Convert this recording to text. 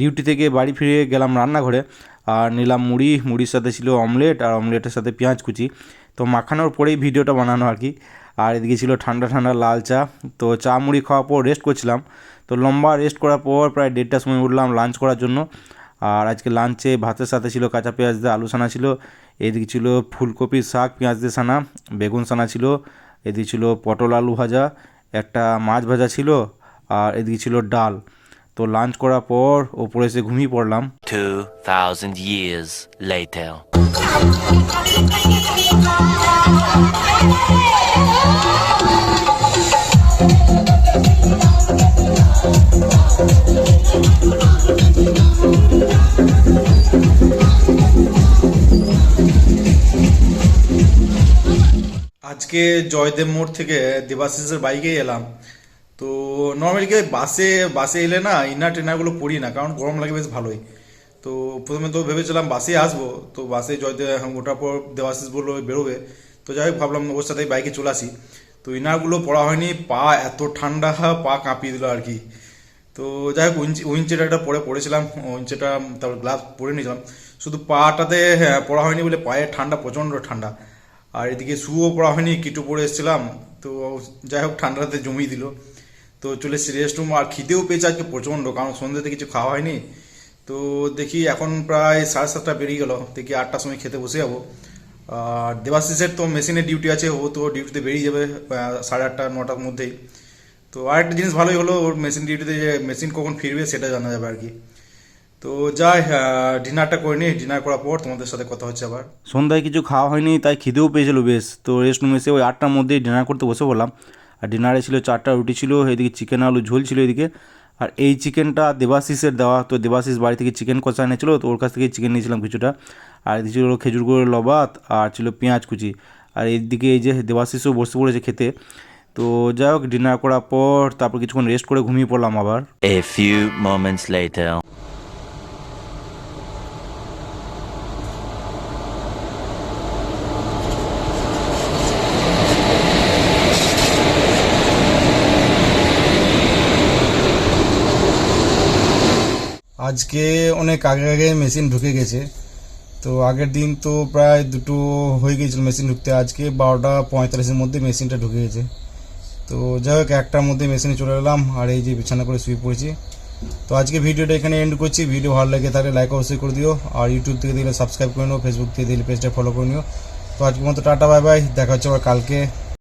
Duty থেকে বাড়ি ফিরে গেলাম রান্নাঘরে। আর নিলাম মুড়ি, মুড়ির সাথে ছিল অমলেট আর অমলেটের সাথে পেঁয়াজ কুচি। তো মাখানোর পরেই ভিডিওটা বানানো আর কি। আর এদিকে ছিল ঠান্ডা ঠান্ডা লাল চা। তো চা, মুড়ি খাওয়ার পর রেস্ট করছিলাম। তো লম্বা রেস্ট করার পর প্রায় দেড়টার সময় উঠলাম লাঞ্চ করার জন্য। আর আজকে লাঞ্চে ভাতের সাথে ছিল কাঁচা পেঁয়াজ দিয়ে আলু সানা ছিল। এদিকে ছিল ফুলকপির শাক, পেঁয়াজ দিয়ে সানা বেগুন সানা ছিল। এদিকে ছিল পটল আলু ভাজা, একটা মাছ ভাজা ছিল। আর এদিকে ছিল ডাল। তো লাঞ্চ করার পর ওপরে এসে ঘুমিয়ে পড়লাম 2,000 years later. আজকে জয়দেব মোড় থেকে দেবাশিসের বাইকেই এলাম তো নর্মালি কি বাসে বাসে এলে না ইনার ট্রেনারগুলো পড়ি না, কারণ গরম লাগে বেশ ভালোই। তো প্রথমে তো ভেবেছিলাম বাসে আসব, তো বাসে জয়দেব ওটার পর দেবাশিস বলল বেরোবে। তো যাই হোক, ভাবলাম ওর সাথেই বাইকে চলে আসি। তো ইনারগুলো পড়া হয়নি, পা এত ঠান্ডা, পা কাঁপিয়ে দিল আর কি। তো যাই হোক উইঞ্চেটাটা পরে পড়েছিলাম উইঞ্চেটা তারপর গ্লাভস পরে নিয়েছিলাম। শুধু পাটাতে হ্যাঁ পড়া হয়নি বলে পায়ে ঠান্ডা, প্রচণ্ড ঠান্ডা। আর এদিকে শুও পড়া হয়নি, কিটু পরে এসেছিলাম, তো যাই হোক, ঠান্ডাতে জমিয়ে দিল। তো চলে এসেছি রেস্ট রুম আর খিদেও পেয়েছে আজকে প্রচণ্ড, কারণ সন্ধ্যেতে কিছু খাওয়া হয়নি। তো দেখি এখন প্রায় সাড়ে সাতটা বেরিয়ে গেল, দেখি আটটার সময় খেতে বসে যাব। আর দেবাশিসের তো মেশিনের ডিউটি আছে, ও তো ডিউটিতে বেরিয়ে যাবে সাড়ে আটটা, নটার মধ্যেই। তো আরেকটা জিনিস ভালোই হলো, ওর মেশিন ডিউটিতে যে মেশিন কখন ফিরবে সেটা জানা যাবে আর কি। তো যাই ডিনারটা করে নিই ডিনার করার পর তোমাদের সাথে কথা হচ্ছে আবার। সন্ধ্যায় কিছু খাওয়া হয়নি, তাই খিদেও পেয়েছিল বেশ। তো রেস্ট রুমে এসে ওই আটটার মধ্যেই ডিনার করতে বসে পড়লাম। আর ডিনারে ছিল, চারটা রুটি ছিল, এদিকে চিকেন আলু ঝোল ছিল এদিকে। আর এই চিকেনটা দেবাশিসের দেওয়া, তো দেবাশিস বাড়ি থেকে চিকেন কষা এনেছিল, তো ওর কাছ থেকে চিকেন নিয়েছিলাম কিছুটা। আর এদিকে ছিল খেজুর গুঁড়ো লবাত, আর ছিল পেঁয়াজ কুচি। আর এদিকে এই যে দেবাশিসও বসে পড়েছে খেতে। তো যাই হোক ডিনার করার পর তারপর কিছুক্ষণ রেস্ট করে ঘুমিয়ে পড়লাম আবার। A few moments later. আজকে অনেক আগে আগে মেশিন ঢুকে গেছে। তো আগের দিন তো প্রায় দুটো হয়ে গিয়েছিল মেশিন ঢুকতে। আজকে বারোটা পঁয়তাল্লিশের মধ্যে মেশিনটা ঢুকে গেছে। তো যাই হোক, একটার মধ্যে মেশিনে চলে এলাম আর এই যে বিছানা করে শুয়ে পড়েছি। তো আজকে ভিডিওটা এখানে এন্ড করছি। ভিডিও ভালো লাগে তাহলে লাইক অবশ্যই করে দিও। আর ইউটিউব থেকে দিলে সাবস্ক্রাইব করে নিও। ফেসবুক থেকে দিলে পেজটা ফলো করে নিও। তো আজকের মতো টাটা বাই বাই দেখা হচ্ছে আবার কালকে।